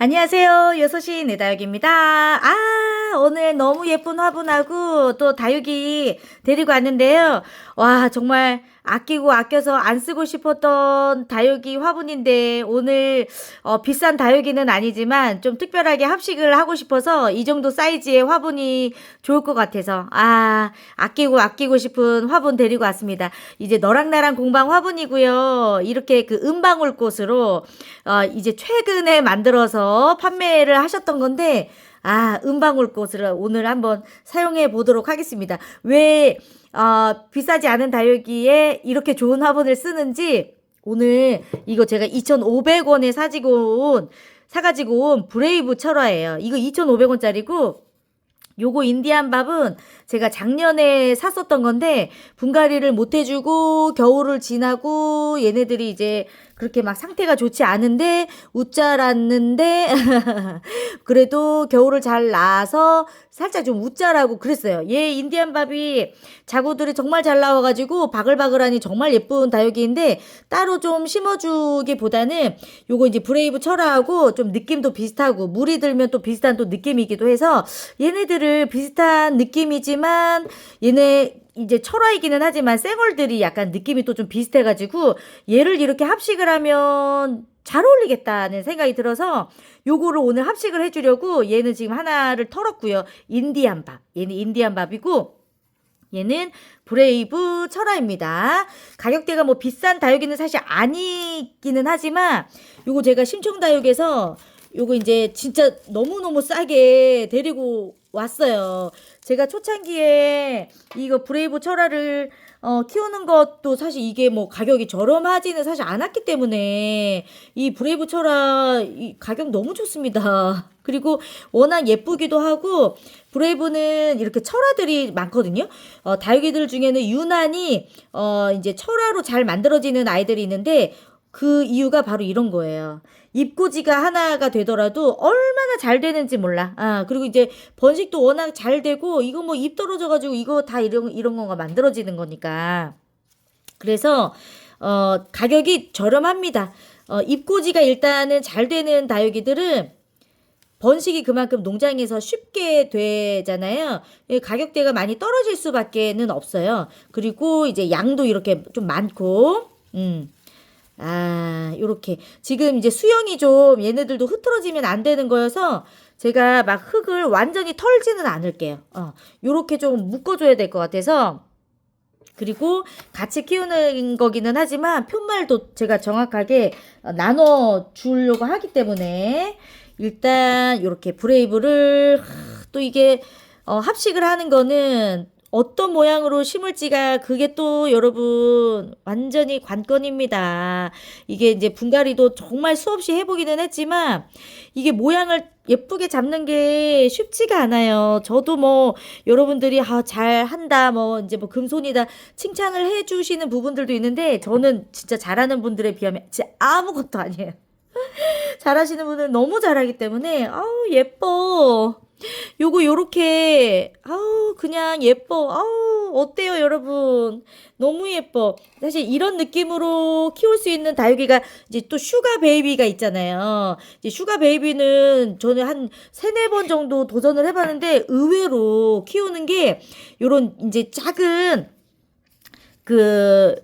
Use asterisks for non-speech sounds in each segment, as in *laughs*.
안녕하세요. 여섯시 내다육입니다. 아, 오늘 너무 예쁜 화분하고 또 다육이 데리고 왔는데요. 와, 정말 아끼고 아껴서 안 쓰고 싶었던 다육이 화분인데 오늘 어, 비싼 다육이는 아니지만 좀 특별하게 합식을 하고 싶어서 이 정도 사이즈의 화분이 좋을 것 같아서 아, 아끼고 아끼고 싶은 화분 데리고 왔습니다. 이제 너랑 나랑 공방 화분이고요. 이렇게 그 은방울꽃으로 어, 이제 최근에 만들어서 판매를 하셨던 건데 아, 은방울 꽃을 오늘 한번 사용해 보도록 하겠습니다. 왜, 어, 비싸지 않은 다육이에 이렇게 좋은 화분을 쓰는지 오늘 이거 제가 2,500원에 사지고 온, 사가지고 온 브레이브 철화예요. 이거 2,500원짜리고 요거 인디안 밥은 제가 작년에 샀었던 건데 분갈이를 못 해주고 겨울을 지나고 얘네들이 이제 그렇게 막 상태가 좋지 않은데 웃자랐는데 *laughs* 그래도 겨울을 잘 나서 살짝 좀 웃자라고 그랬어요. 얘 인디안 밥이 자구들이 정말 잘 나와가지고 바글바글하니 정말 예쁜 다육이인데 따로 좀 심어주기보다는 요거 이제 브레이브 철화하고 좀 느낌도 비슷하고 물이 들면 또 비슷한 또 느낌이기도 해서 얘네들을 비슷한 느낌이지만 얘네 이제 철화이기는 하지만 쌩얼들이 약간 느낌이 또 좀 비슷해가지고 얘를 이렇게 합식을 하면 잘 어울리겠다는 생각이 들어서 요거를 오늘 합식을 해주려고 얘는 지금 하나를 털었고요. 인디안 밥. 얘는 인디안 밥이고 얘는 브레이브 철화입니다. 가격대가 뭐 비싼 다육이는 사실 아니기는 하지만 요거 제가 심청 다육에서 요거 이제 진짜 너무너무 싸게 데리고 왔어요. 제가 초창기에 이거 브레이브 철화를 어, 키우는 것도 사실 이게 뭐 가격이 저렴하지는 사실 않았기 때문에 이 브레이브 철화 이 가격 너무 좋습니다. *laughs* 그리고 워낙 예쁘기도 하고 브레이브는 이렇게 철화들이 많거든요. 어, 다육이들 중에는 유난히 어, 이제 철화로 잘 만들어지는 아이들이 있는데 그 이유가 바로 이런 거예요. 입고지가 하나가 되더라도 얼마나 잘 되는지 몰라. 아, 그리고 이제 번식도 워낙 잘 되고, 이거 뭐 입 떨어져가지고 이거 다 이런, 이런 거가 만들어지는 거니까. 그래서, 어, 가격이 저렴합니다. 어, 입고지가 일단은 잘 되는 다육이들은 번식이 그만큼 농장에서 쉽게 되잖아요. 예, 가격대가 많이 떨어질 수밖에는 없어요. 그리고 이제 양도 이렇게 좀 많고, 음. 아, 요렇게. 지금 이제 수영이 좀 얘네들도 흐트러지면 안 되는 거여서 제가 막 흙을 완전히 털지는 않을게요. 어, 요렇게 좀 묶어줘야 될 것 같아서. 그리고 같이 키우는 거기는 하지만 편말도 제가 정확하게 어, 나눠 주려고 하기 때문에 일단 요렇게 브레이브를 또 이게 어, 합식을 하는 거는 어떤 모양으로 심을지가 그게 또 여러분 완전히 관건입니다. 이게 이제 분갈이도 정말 수없이 해보기는 했지만 이게 모양을 예쁘게 잡는 게 쉽지가 않아요. 저도 뭐 여러분들이 아, 잘 한다 뭐 이제 뭐 금손이다 칭찬을 해주시는 부분들도 있는데 저는 진짜 잘하는 분들에 비하면 진짜 아무것도 아니에요. *laughs* 잘하시는 분은 너무 잘하기 때문에 아우 예뻐. 요거 요렇게 아우 그냥 예뻐. 아우 어때요 여러분? 너무 예뻐. 사실 이런 느낌으로 키울 수 있는 다육이가 이제 또 슈가 베이비가 있잖아요. 이제 슈가 베이비는 저는 한 세네 번 정도 도전을 해봤는데 의외로 키우는 게 요런 이제 작은 그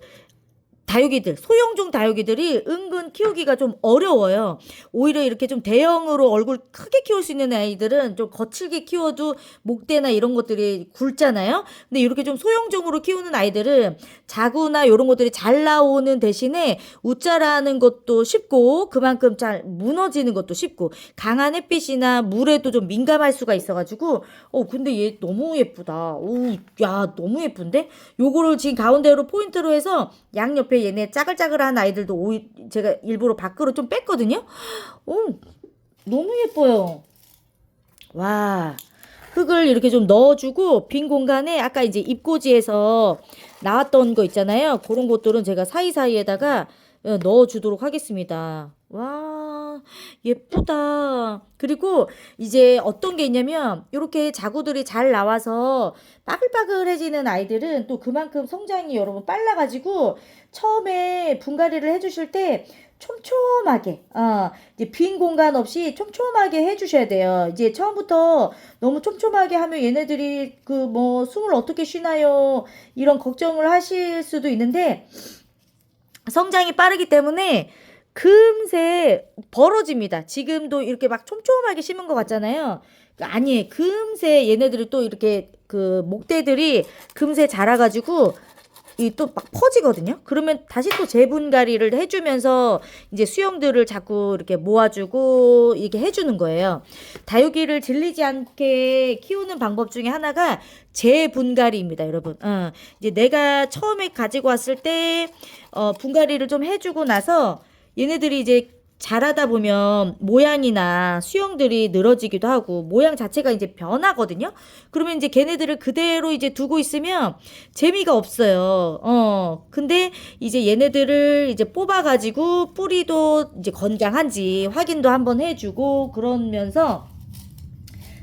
다육이들, 소형종 다육이들이 은근 키우기가 좀 어려워요. 오히려 이렇게 좀 대형으로 얼굴 크게 키울 수 있는 아이들은 좀 거칠게 키워도 목대나 이런 것들이 굵잖아요. 근데 이렇게 좀 소형종으로 키우는 아이들은 자구나 이런 것들이 잘 나오는 대신에 웃자라는 것도 쉽고 그만큼 잘 무너지는 것도 쉽고 강한 햇빛이나 물에도 좀 민감할 수가 있어가지고 어 근데 얘 너무 예쁘다. 오야 너무 예쁜데? 요거를 지금 가운데로 포인트로 해서 양옆에 옆에 얘네 짜글짜글한 아이들도 오이 제가 일부러 밖으로 좀 뺐거든요. 오, 너무 예뻐요. 와. 흙을 이렇게 좀 넣어주고 빈 공간에 아까 이제 입고지에서 나왔던 거 있잖아요. 그런 것들은 제가 사이사이에다가 어, 넣어주도록 하겠습니다. 와, 예쁘다. 그리고 이제 어떤 게 있냐면, 이렇게 자구들이 잘 나와서 빠글빠글해지는 아이들은 또 그만큼 성장이 여러분 빨라가지고, 처음에 분갈이를 해주실 때 촘촘하게, 어, 이제 빈 공간 없이 촘촘하게 해주셔야 돼요. 이제 처음부터 너무 촘촘하게 하면 얘네들이 그 뭐 숨을 어떻게 쉬나요? 이런 걱정을 하실 수도 있는데, 성장이 빠르기 때문에 금세 벌어집니다. 지금도 이렇게 막 촘촘하게 심은 것 같잖아요. 아니에요. 금세 얘네들이 또 이렇게 그 목대들이 금세 자라가지고 이또막 퍼지거든요. 그러면 다시 또 재분갈이를 해주면서 이제 수영들을 자꾸 이렇게 모아주고 이렇게 해주는 거예요. 다육이를 질리지 않게 키우는 방법 중에 하나가 재분갈이입니다, 여러분. 어, 이제 내가 처음에 가지고 왔을 때 어, 분갈이를 좀 해주고 나서 얘네들이 이제 자라다 보면 모양이나 수영들이 늘어지기도 하고 모양 자체가 이제 변하거든요. 그러면 이제 걔네들을 그대로 이제 두고 있으면 재미가 없어요. 어. 근데 이제 얘네들을 이제 뽑아 가지고 뿌리도 이제 건강한지 확인도 한번 해 주고 그러면서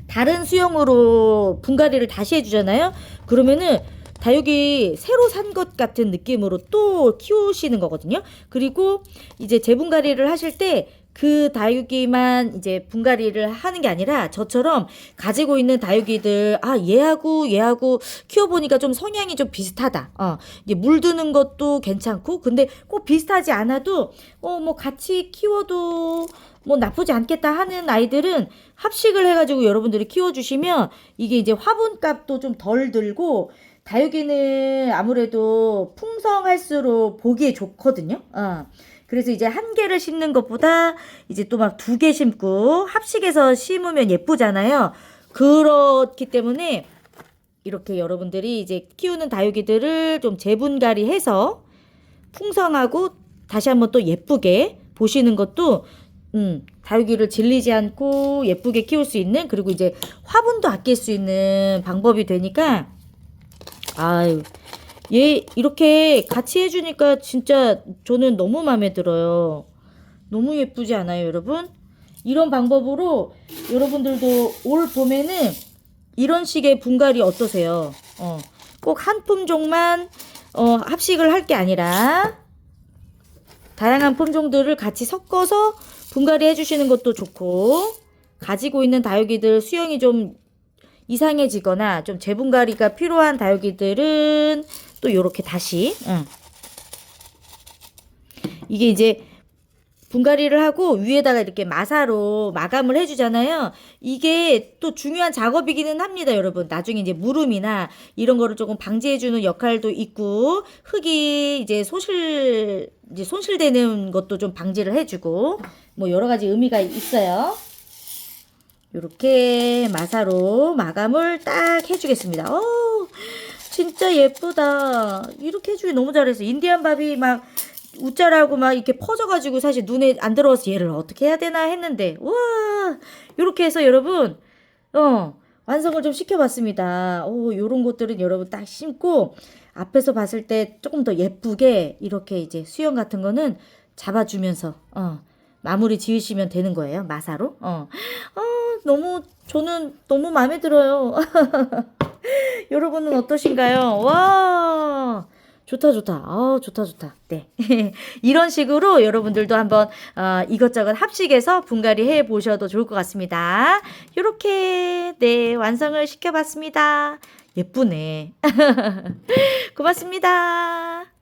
다른 수영으로 분갈이를 다시 해 주잖아요. 그러면은 다육이 새로 산 것 같은 느낌으로 또 키우시는 거거든요. 그리고 이제 재분갈이를 하실 때 그 다육이만 이제 분갈이를 하는 게 아니라 저처럼 가지고 있는 다육이들 아 얘하고 얘하고 키워보니까 좀 성향이 좀 비슷하다. 어 이제 물드는 것도 괜찮고 근데 꼭 비슷하지 않아도 어 뭐 같이 키워도 뭐 나쁘지 않겠다 하는 아이들은 합식을 해가지고 여러분들이 키워주시면 이게 이제 화분값도 좀 덜 들고 다육이는 아무래도 풍성할수록 보기에 좋거든요. 어. 그래서 이제 한 개를 심는 것보다 이제 또 막 두 개 심고 합식해서 심으면 예쁘잖아요. 그렇기 때문에 이렇게 여러분들이 이제 키우는 다육이들을 좀 재분갈이 해서 풍성하고 다시 한번 또 예쁘게 보시는 것도 음, 다육이를 질리지 않고 예쁘게 키울 수 있는 그리고 이제 화분도 아낄 수 있는 방법이 되니까 아유 얘 이렇게 같이 해주니까 진짜 저는 너무 마음에 들어요. 너무 예쁘지 않아요, 여러분? 이런 방법으로 여러분들도 올 봄에는 이런 식의 분갈이 어떠세요? 어, 꼭 한 품종만 어, 합식을 할 게 아니라 다양한 품종들을 같이 섞어서 분갈이 해주시는 것도 좋고 가지고 있는 다육이들 수영이 좀 이상해지거나 좀 재분갈이가 필요한 다육이들은 또 이렇게 다시 응. 이게 이제 분갈이를 하고 위에다가 이렇게 마사로 마감을 해주잖아요. 이게 또 중요한 작업이기는 합니다, 여러분. 나중에 이제 물음이나 이런 거를 조금 방지해주는 역할도 있고 흙이 이제 소실 이제 손실되는 것도 좀 방지를 해주고 뭐 여러 가지 의미가 있어요. 이렇게 마사로 마감을 딱 해주겠습니다. 어, 진짜 예쁘다. 이렇게 해주기 너무 잘했어. 인디안 밥이 막 웃자라고 막 이렇게 퍼져가지고 사실 눈에 안 들어와서 얘를 어떻게 해야 되나 했는데 우와 이렇게 해서 여러분 어 완성을 좀 시켜봤습니다. 오 요런 것들은 여러분 딱 심고 앞에서 봤을 때 조금 더 예쁘게 이렇게 이제 수영 같은 거는 잡아주면서 어 마무리 지으시면 되는 거예요 마사로 어, 어 너무 저는 너무 마음에 들어요. *laughs* 여러분은 어떠신가요? 와 좋다 좋다. 아 좋다 좋다. 네. *laughs* 이런 식으로 여러분들도 한번 어, 이것저것 합식해서 분갈이 해 보셔도 좋을 것 같습니다. 이렇게 네 완성을 시켜봤습니다. 예쁘네. *laughs* 고맙습니다.